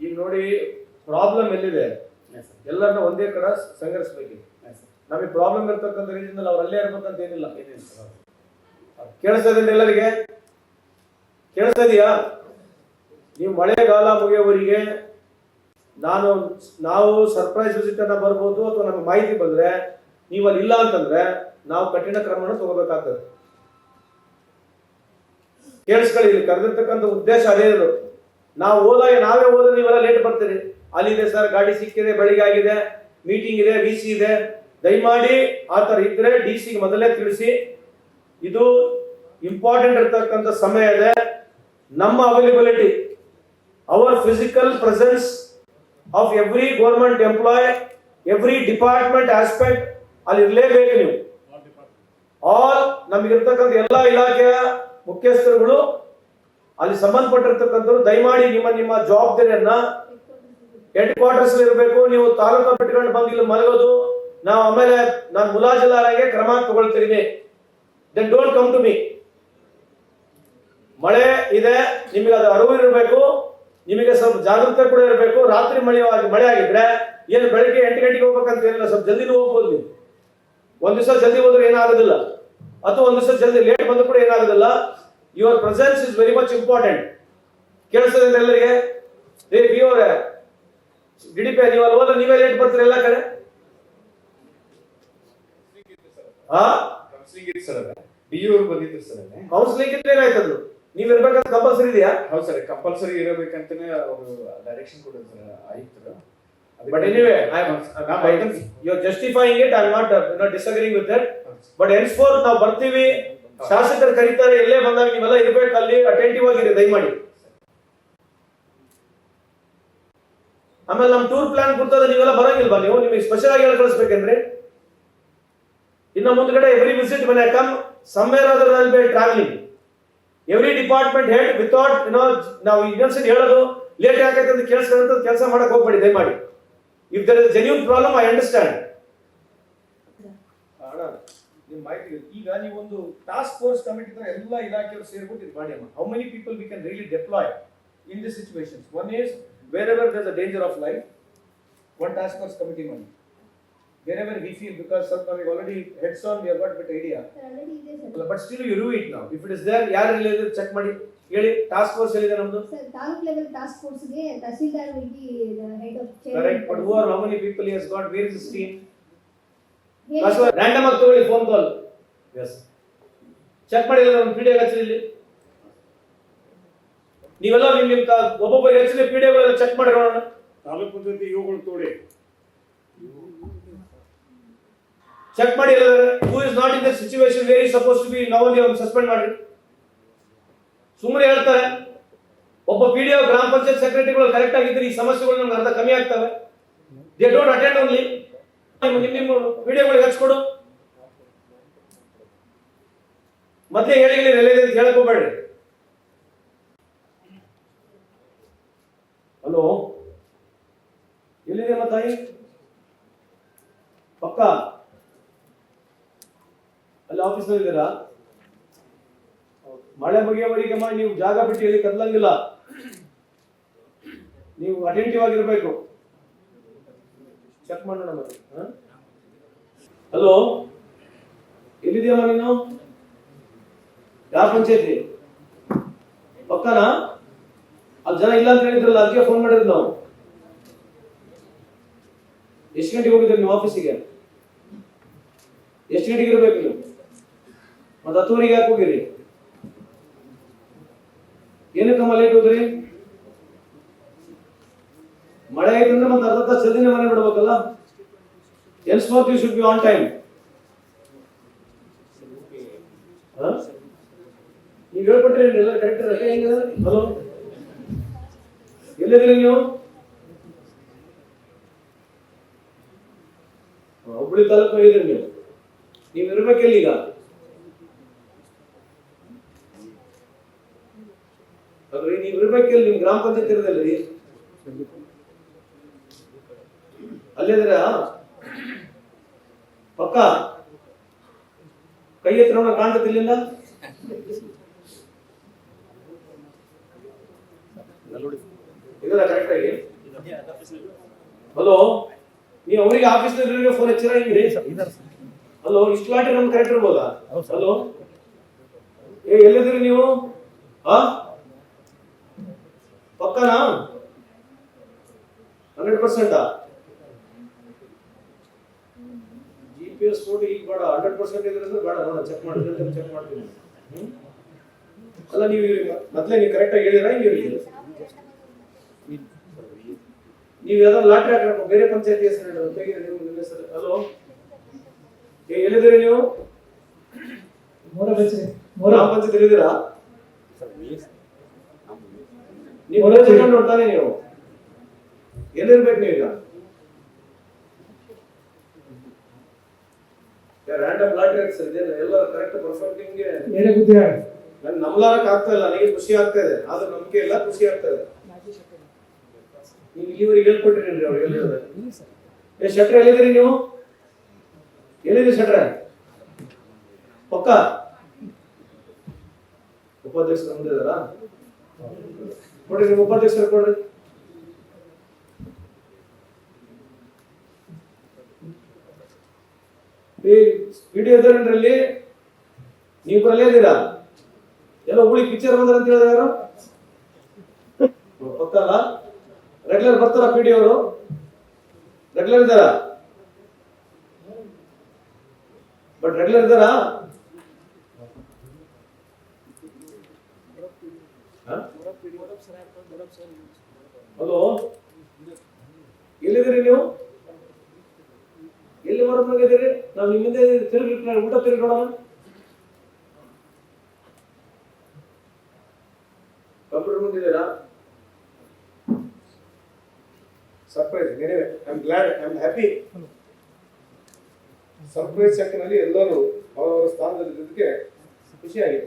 ಈಗ ನೋಡಿ ಪ್ರಾಬ್ಲಮ್ ಎಲ್ಲಿದೆ? ಎಲ್ಲರನ್ನ ಒಂದೇ ಕಡೆ ಸಂಘರಿಸಬೇಕಿದೆ ನಮಗೆ ಪ್ರಾಬ್ಲಮ್ ಇರ್ತಕ್ಕಂಥ ರೀತಿಯಿಂದ ಅವ್ರು ಅಲ್ಲೇ ಇರ್ಬೇಕಂತ ಏನಿಲ್ಲ. ಕೇಳಿಸ್ತಾ ಇದ್ದೀನಿ ಎಲ್ಲರಿಗೆ? ಕೇಳಿಸ್ತಾ ಇದೆಯಾ ನೀವು ಮಳೆಗಾಲ ಮುಗಿಯೋವರಿಗೆ ನಾನು ನಾವು ಸರ್ಪ್ರೈಸ್ ವಿಸಿಟ್ ಅನ್ನ ಬರ್ಬೋದು ಅಥವಾ ನಮಗೆ ಮಾಹಿತಿ ಬಂದ್ರೆ ನೀವು ಅಲ್ಲಿ ಇಲ್ಲ ಅಂತಂದ್ರೆ ನಾವು ಕಠಿಣ ಕ್ರಮವನ್ನು ತಗೋಬೇಕಾಗ್ತದೆ. ಕೇಳಿಸ್ಕೊಳ್ಳಿ ಇಲ್ಲಿ ಕರೆದಿರ್ತಕ್ಕಂಥ ಉದ್ದೇಶ ಅದೇ ಇರೋದು. ನಾವು ಹೋದಾಗ ನಾವೇ ಹೋದ್ರೆ ನೀವೆಲ್ಲ ಲೇಟ್ ಬರ್ತೀರಿ. ಅಲ್ಲಿದೆ ಸರ್ ಗಾಡಿ ಸಿಕ್ಕಿದೆ, ಬೆಳಿಗ್ಗೆ ಆಗಿದೆ ಮೀಟಿಂಗ್ ಇದೆ ವಿ ಸಿ ಇದೆ. ದಯಮಾಡಿ ಆ ಥರ ಇದ್ರೆ ಡಿ ಸಿಗೆ ಮೊದಲೇ ತಿಳಿಸಿ. ಇದು ಇಂಪಾರ್ಟೆಂಟ್ ಇರ್ತಕ್ಕಂಥ ಸಮಯ ಇದೆ. ನಮ್ಮ availability our physical presence of every government employee every department aspect ಅಲ್ಲಿ ಇರಲೇಬೇಕು ನೀವು. ಆಲ್ ನಮಗಿರ್ತಕ್ಕಂಥ ಎಲ್ಲ ಇಲಾಖೆಯ ಮುಖ್ಯಸ್ಥರುಗಳು ಅಲ್ಲಿ ಸಂಬಂಧಪಟ್ಟಿರ್ತಕ್ಕಂಥವ್ರು ದಯಮಾಡಿ ನಿಮ್ಮ ನಿಮ್ಮ ಜವಾಬ್ದಾರಿಯನ್ನ ಹೆಡ್ ಕ್ವಾರ್ಟರ್ಸ್ ಇರಬೇಕು. ನೀವು ತಾಲೂಕು ಬಿಟ್ಕೊಂಡು ಬಂದಿಲ್ಲ ಇಲ್ಲಿ ಮಲಗೋದು. ನಾವು ಆಮೇಲೆ ನಾನು ಮುಲಾಜಿಲ್ಲಾರಾಗೆ ಕ್ರಮ ತಗೊಳ್ತೀನಿ then don't come to me ಮಳೆ ಇದೆ, ನಿಮಗೆ ಅದು ಅರಿವು ಇರಬೇಕು. ನಿಮಗೆ ಸ್ವಲ್ಪ ಜಾಗೃತೆ ಕೂಡ ಇರಬೇಕು. ರಾತ್ರಿ ಮಳೆ ಮಳೆ ಆಗಿದ್ರೆ ಏನು ಬೆಳಿಗ್ಗೆ ಎಂಟು ಗಂಟೆಗೆ ಹೋಗ್ಬೇಕಂತ ಏನಿಲ್ಲ, ಸ್ವಲ್ಪ ಜಲ್ದಿನೂ ಹೋಗ್ಬೋದು ನೀವು. ಒಂದ್ ದಿವಸ ಜಲ್ದಿ ಹೋದ್ರೆ ಏನಾಗೋದಿಲ್ಲ. ಅಥವಾ ಒಂದ್ ದಿವಸ ಜಲ್ದಿ ಲೇಟ್ ಬಂದ್ರು ಕೂಡ ಏನಾಗೋದಿಲ್ಲ. Your presence is very much important ಕೇಳಿಸ್ತದೆ ಎಲ್ಲರಿಗೆ ರೇ ಬಿ ಅವರೇ ಗಿಡಿ ಪಿ ನೀವು ಅಲ್ಲಿ ಹೋದ್ರೆ ನೀವೇ ಲೇಟ್ ಬರ್ತೀರಿ ಎಲ್ಲ ಕಡೆ? ಕೌನ್ಸಿಲಿಂಗ್ ಇದ್ರೆ ಏನಾಯ್ತದು? ನೀವ್ ಇರ್ಬೇಕಂತ ಕಂಪಲ್ಸರಿ ಇದೆಯಾ? ಹೌದು ಸರ್ ಕಂಪಲ್ಸರಿ ಇರಬೇಕಂತಾನೆ ಅವರು ಡೈರೆಕ್ಷನ್ ಕೊಡೋದು ಸರ್ ಆಯುಕ್ತರು. But anyway, I am, ನಾ I, you're justifying it, I'm not, uh, not disagreeing with that. But henceforth ನಾವು ಬರ್ತೀವಿ, ಶಾಸಕರು ಕರೀತಾರೆ, ಎಲ್ಲೇ ಬಂದಾಗ ನೀವೆಲ್ಲ ಇರ್ಬೇಕು ಅಲ್ಲಿ, ಅಟೆಂಟಿವ್ ಆಗಿರಿ ದಯಮಾಡಿ. ಆಮೇಲೆ ನಮ್ಮ ಟೂರ್ ಪ್ಲಾನ್ ಕೊಡ್ತಾ ನೀವೆಲ್ಲ ಬರಂಗಿಲ್ವಾ? ನೀವು ನಿಮಗೆ ಸ್ಪೆಷಲ್ ಆಗಿ ಹೇಳಿ ಕಳಿಸ್ಬೇಕೇನ್ರಿ ಇನ್ನ ಮುಂದ್ಗಡೆ ಎವ್ರಿ ವಿಸಿಟ್ ಮನೆ come somewhere other will be travelling every department head without no ನಾವು ಇನ್ನೊಂದ್ಸತಿ ಹೇಳೋದು ಲೇಟ್ ಆಗೈತೆ ಅಂತ ಕೇಳಿಸ್ಕೊಂತ ಕೆಲಸ ಮಾಡಕ್ ಹೋಗ್ಬೇಡಿ ದಯಮಾಡಿ. If there is genuine problem I understand ನಿಮ್ ಮಾಹಿತಿ ಈಗ ನೀವೊಂದು ಟಾಸ್ಕ್ ಫೋರ್ಸ್ ಕಮಿಟಿ ತರ ಎಲ್ಲ ಇಲಾಖೆಯವರು ಸೇರ್ಬಿಟ್ಟು ಇದು ಮಾಡಿ how many people we can really deploy in this situation one is wherever there a danger of life one task force committee ಮಾಡಿ wherever we feel because ಸ್ವಲ್ಪ ನಮಗೆ already heads on we got bit idea but still you do it ನಾವು if it is there ಯಾರು check ಮಾಡಿ. ಹೇಳಿ task force ಎಲ್ಲಿದೆ ನಮ್ದು? Taluk level task ಫೋರ್ಸ್ಗೆ tahsildar will be head of correct but who are how many people he has got where is this team random ಆಗಿ ತಗೊಳ್ಳಿ phone call S check ಮಾಡಿಲ್ಲ ಒಂದು P D ಹಚ್ಚಿರಿ ಇಲ್ಲಿ. ನೀವೆಲ್ಲ ನಿಮ್ ನಿಮ್ ಒಬ್ಬೊಬ್ಬರಿಗೆ ಹಚ್ಚಿರಿ ಪಿ ಡಿ ಚೆಕ್ ಮಾಡಿ ನೋಡೋಣ. ತಾಲೂಕು ಪಂಚಾಯತಿ ಇವುಗಳು ತೋಡಿ. ಚೆಕ್ ಮಾಡಿ who is not in the situation where is suppose to be ನಾವಲ್ಲಿ ಅವ್ನು ಸಸ್ಪೆಂಡ್ ಮಾಡಿ ಸುಮ್ಮನೆ ಹೇಳ್ತಾರೆ. ಒಬ್ಬ ಪಿ ಡಿ ಗ್ರಾಮ ಪಂಚಾಯತ್ ಸೆಕ್ರೆಟರಿಗಳು ಕರೆಕ್ಟ್ ಆಗಿದ್ರೆ ಈ ಸಮಸ್ಯೆಗಳು ನಮ್ಗೆ ಅರ್ಧ ಕಮ್ಮಿ ಆಗ್ತವೆ. ದೇ ಡೋಂಟ್ ಅಟೆಂಡ್ ಓನ್ಲಿ ನಿಮ್ಮ ವಿಡಿಯೋಗಳಿಗೆ ಹಚ್ಕೊಡು. ಮತ್ತೆ ಹೇಳಿ ಅಂತ ಹೇಳಕ್ ಹೋಗ್ಬೇಡ್ರಿ. ಹಲೋ? ಎಲ್ಲಿದೆಯಲ್ಲ ತಾಯಿ? ಪಕ್ಕ? ಅಲ್ಲಿ ಆಫೀಸ್ನಲ್ಲಿ ಇದ್ದೀರಾ? ಮಳೆ ಬಗೆಯವರಿಗೆ ಮಾಡಿ ನೀವು ಜಾಗ ಬಿಟ್ಟು ಹೇಳಿ ಕದಲಂಗಿಲ್ಲ ನೀವು ಅಟೆಂಟಿವ್ ಆಗಿರ್ಬೇಕು. ಚೆಕ್ ಮಾಡೋಣ ಮತ್ತೆ ಹಲೋ ಎಲ್ಲಿದೆಯಮ್ಮ ನೀನು? ಯಾವ ಪಂಚಾಯತಿ? ಪಕ್ಕನ? ಅಲ್ಲಿ ಜನ ಇಲ್ಲ ಅಂತ ಹೇಳಿದ್ರಲ್ಲ, ಅದಕ್ಕೆ ಫೋನ್ ಮಾಡಿದ್ರು ನಾವು. ಎಷ್ಟು ಗಂಟೆಗೆ ಹೋಗಿದ್ರಿ ನೀವು ಆಫೀಸಿಗೆ ಎಷ್ಟು ಗಂಟೆಗೆ ಇರಬೇಕು ನೀವು? ಮತ್ತೆ ಹತ್ತುವರೆಗೆ ಯಾಕೆ ಹೋಗಿರಿ? ಏನಕ್ಕಮ್ಮ ಲೇಟ್ ಹೋದ್ರಿ? ಮಳೆ ಆಯ್ತಂದ್ರೆ ಮತ್ತೆ ಅರ್ಧ ತಾಸು ಮನೆ ಬಿಡ್ಬೇಕಲ್ಲ? Else forth you should be on time ನೀವು ಹೇಳ್ಕೊಟ್ರಿ ಎಲ್ಲ ಕರೆಕ್ಟ್ ಹಲೋ ಎಲ್ಲಿದ್ರಿ ನೀವು? ಹುಬ್ಳಿ ತಾಲೂಕು ಇದ್ರಿ ನೀವು? ನೀವು ಇರ್ಬೇಕೆಲ್ಲ ಈಗ ಅದ್ರಿ ನೀವು ಇರ್ಬೇಕಿಲ್ಲ ನಿಮ್ ಗ್ರಾಮ ಪಂಚಾಯತ್ ಅಲ್ಲಿದ್ರ ಪಕ್ಕ ಕೈ ಎತ್ತರ ಕಾಣ್ತಿರ್ಲಿಲ್ಲ ಇದೆಲ್ಲ ಕರೆಕ್ಟ್ ಆಗಿ? ಹಲೋ? ನೀವು ಅವರಿಗೆ ಆಫೀಸ್ ಫೋನ್ ಹಚ್ಚಿರ ಹಿಂಗ್ರಿ ಹಲೋ ಇಷ್ಟು ಲಾಟಿ ನಮ್ಗೆ ಕರೆಕ್ಟ್ ಇರ್ಬೋದ? ಹಲೋ? ಏ ಎಲ್ಲಿದ್ರಿ ನೀವು? ಹಾ ಪಕ್ಕನಾ? ಹಂಡ್ರೆಡ್ ಪರ್ಸೆಂಟಾ ಪಿ ಎಸ್ ಫೋಟೋ ಈಗ ಬೇಡ ಹಂಡ್ರೆಡ್ ಪರ್ಸೆಂಟ್ ಇದ್ರೆ ಅಂದ್ರೆ ಬೇಡ ನೋಡ ಚೆಕ್ ಮಾಡ್ತೀನಿ ಚೆಕ್ ಮಾಡ್ತೀನಿ? ಅಲ್ಲ ನೀವು ಮೊದಲೇ ನೀವು ಕರೆಕ್ಟಾಗಿ ಹೇಳಿರಾ ಹಿಂಗೆ ಹೇಳಿದ್ದೀರಿ ನೀವು ಯಾವ್ದಾದ್ರು ಲಾಟ್ರಿ ಆಟ ಬೇರೆ ಪಂಚಾಯತಿ ಹೆಸರು ಹೇಳೋದು ತೆಗೀರಿ ನೀವು ನಿಮ್ಮ ಹೆಸರು? ಹಲೋ ಏ ಎಲ್ಲಿದ್ದೀರಿ ನೀವು? ಮೂರ ಪಂಚಾಯತ್ ನೀವು ನೋಡ್ತಾನೆ ನೀವು. ಎಲ್ಲಿರ್ಬೇಕು ನೀವು ಈಗ ರ್ಯಾಂಡಮ್ ಲಾಟ್ರಿ ಸರ್ ಇದೆ. ಎಲ್ಲ ಕರೆಕ್ಟ್ ಪರ್ಫೆಕ್ಟ್ ಹಿಂಗೆ ಏನೇ ಬುದ್ಧಿ ನನ್ ನಂಬಲಾರಕ್ ಆಗ್ತಾ ಇಲ್ಲ. ನನಗೆ ಖುಷಿ ಆಗ್ತಾ ಇದೆ. ಆದ್ರೆ ನಂಬಿಕೆ ಇಲ್ಲ ಖುಷಿ ಆಗ್ತಾ ಇದೆ. ನೀವು ಇಲ್ಲಿವರೆಗೆ ಹೇಳ್ಕೊಟ್ಟಿರಿ ಅವ್ರು ಎಲ್ಲಿರೋದು ಏ ಶೆಟ್ರ ಎಲ್ಲಿದ್ದೀರಿ ನೀವು? ಎಲ್ಲಿದ್ದೀರಿ ಶೆಟ್ರ? ಪಕ್ಕ? ಉಪಾಧ್ಯಕ್ಷರು ಇದಾರ? ಕೊಡ್ರಿ ನಿಮ್ಮ ಉಪಾಧ್ಯಕ್ಷರು ಕೊಡ್ರಿ. ಈ ವಿಡಿಯೋದಲ್ಲಿ ನೀವು ಬರಲೇ ಇದ್ದೀರಾ? ಎಲ್ಲ ಹುಳಿ ಪಿಕ್ಚರ್ ಬಂದ್ರ ಅಂತ ಹೇಳಿದ್ರೆ ಯಾರು? ಗೊತ್ತಲ್ಲ. ರೆಗ್ಯುಲರ್ ಬರ್ತಾರ ಪಿ ಡಿ ಅವರು? ರೆಗ್ಯುಲರ್ ಇದ್ದಾರ? ಬಟ್ ರೆಗ್ಯುಲರ್ ಇದ್ದಾರಾ? ಹಲೋ? ಎಲ್ಲಿದ್ದೀರಿ ನೀವು? ಎಲ್ಲಿ ಮರದ ಹೋಗಿದ್ದೀರಿ ನಾವು ನಿಮ್ಮಿಂದ ತಿರುಗಿ ಊಟ ನೋಡೋಣ computer ಮುಂದಿದ್ದೀರಾ? Surprise anyway I am glad I am happy surprise ಸೆಕ್ಷನಲ್ಲಿ ಎಲ್ಲರೂ ಅವರವರ ಸ್ಥಾನದಲ್ಲಿ ಖುಷಿಯಾಗಿದೆ.